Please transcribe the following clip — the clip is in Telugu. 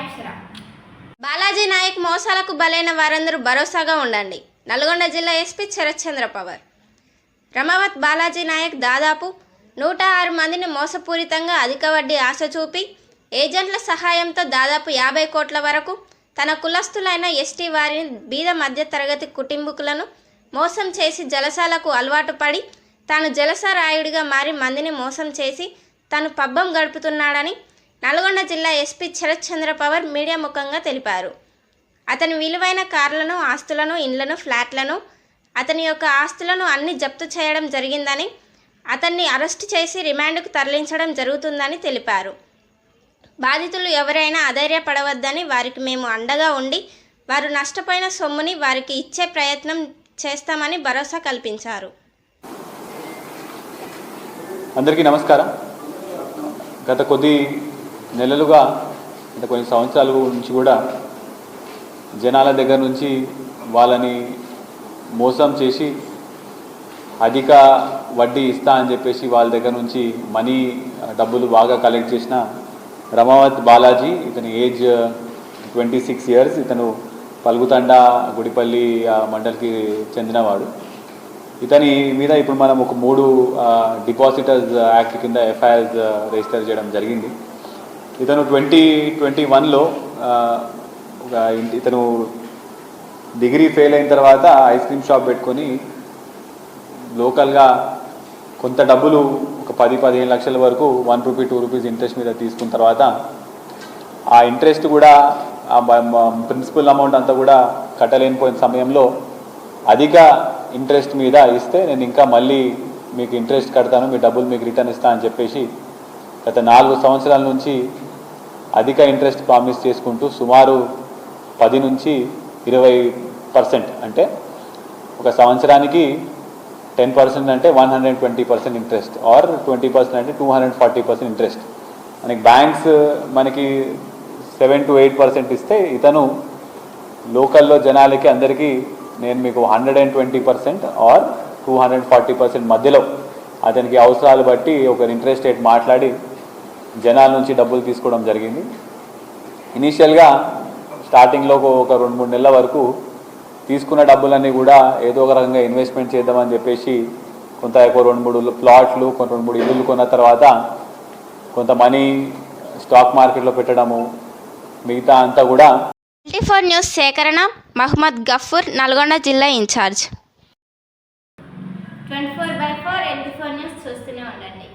అక్షర బాలాజీ నాయక్ మోసాలకు బలైన వారందరూ భరోసాగా ఉండండి. నల్గొండ జిల్లా ఎస్పీ శరత్చంద్ర పవర్. రమావత్ బాలాజీ నాయక్ దాదాపు నూట ఆరు మందిని మోసపూరితంగా అధిక వడ్డీ ఆశ చూపి ఏజెంట్ల సహాయంతో దాదాపు యాభై కోట్ల వరకు తన కులస్తులైన ఎస్టీ వారిని బీద మధ్యతరగతి కుటుంబకులను మోసం చేసి జలసాలకు అలవాటు పడి తాను జలసారాయుడిగా మారి మందిని మోసం చేసి తను పబ్బం గడుపుతున్నాడని నల్గొండ జిల్లా ఎస్పీ శరత్ చంద్ర పవర్ మీడియా ముఖంగా తెలిపారు. అతని విలువైన కార్లను ఆస్తులను ఇండ్లను ఫ్లాట్లను అతని యొక్క ఆస్తులను అన్ని జప్తు చేయడం జరిగిందని అతన్ని అరెస్ట్ చేసి రిమాండ్కు తరలించడం జరుగుతుందని తెలిపారు. బాధితులు ఎవరైనా అధైర్యపడవద్దని వారికి మేము అండగా ఉండి వారు నష్టపోయిన సొమ్ముని వారికి ఇచ్చే ప్రయత్నం చేస్తామని భరోసా కల్పించారు. అందరికీ నమస్కారం. గత కొద్ది నెలలుగా అంటే కొన్ని సంవత్సరాల నుంచి కూడా జనాల దగ్గర నుంచి వాళ్ళని మోసం చేసి అధిక వడ్డీ ఇస్తా అని చెప్పేసి వాళ్ళ దగ్గర నుంచి మనీ డబ్బులు బాగా కలెక్ట్ చేసిన రమావత్ బాలాజీ ఇతని ఏజ్ ట్వంటీ సిక్స్ ఇయర్స్ ఇతను పలుగుతండ గుడిపల్లి మండలికి చెందినవాడు. ఇతని మీద ఇప్పుడు మనం ఒక మూడు డిపాజిటర్స్ యాక్ట్ కింద ఎఫ్ఐఆర్స్ రిజిస్టర్ చేయడం జరిగింది. ఇతను ట్వంటీ ట్వంటీ వన్లో ఒక ఇతను డిగ్రీ ఫెయిల్ అయిన తర్వాత ఐస్ క్రీమ్ షాప్ పెట్టుకొని లోకల్గా కొంత డబ్బులు ఒక పది పదిహేను లక్షల వరకు one rupee two rupees interest మీద తీసుకున్న తర్వాత ఆ ఇంట్రెస్ట్ కూడా ఆ ప్రిన్సిపల్ అమౌంట్ అంతా కూడా కట్టలేనిపోయిన సమయంలో అధిక ఇంట్రెస్ట్ మీద ఇస్తే నేను ఇంకా మళ్ళీ మీకు ఇంట్రెస్ట్ కడతాను మీ డబ్బులు మీకు రిటర్న్ ఇస్తా అని చెప్పేసి గత నాలుగు సంవత్సరాల నుంచి అధిక ఇంట్రెస్ట్ ప్రామిస్ చేసుకుంటూ సుమారు పది నుంచి ఇరవై పర్సెంట్ అంటే ఒక సంవత్సరానికి టెన్ పర్సెంట్ అంటే one hundred twenty percent interest or twenty percent అంటే two hundred forty percent interest. మనకి బ్యాంక్స్ మనకి సెవెన్ టు ఎయిట్ పర్సెంట్ ఇస్తే ఇతను లోకల్లో జనాలకి అందరికీ నేను మీకు hundred and twenty percent or two hundred forty percent మధ్యలో. అతనికి అవసరాలు బట్టి ఒక ఇంట్రెస్ట్ రేట్ మాట్లాడి జనాల నుంచి డబ్బులు తీసుకోవడం జరిగింది. ఇనీషియల్గా స్టార్టింగ్లో ఒక- ఒక రెండు మూడు నెలల వరకు తీసుకున్న డబ్బులన్నీ కూడా ఏదో ఒక రకంగా ఇన్వెస్ట్మెంట్ చేద్దామని చెప్పేసి కొంత ఒక రెండు మూడు ప్లాట్లు కొంత రెండు మూడు ఇల్లులు కొన్న తర్వాత కొంత మనీ స్టాక్ మార్కెట్లో పెట్టడము మిగతా అంతా కూడా ట్వంటీ ఫోర్ న్యూస్ సేకరణ మహమ్మద్ గఫూర్ నల్గొండ జిల్లా incharge. Twenty four by four eighty four news చూస్తూనే ఉండండి.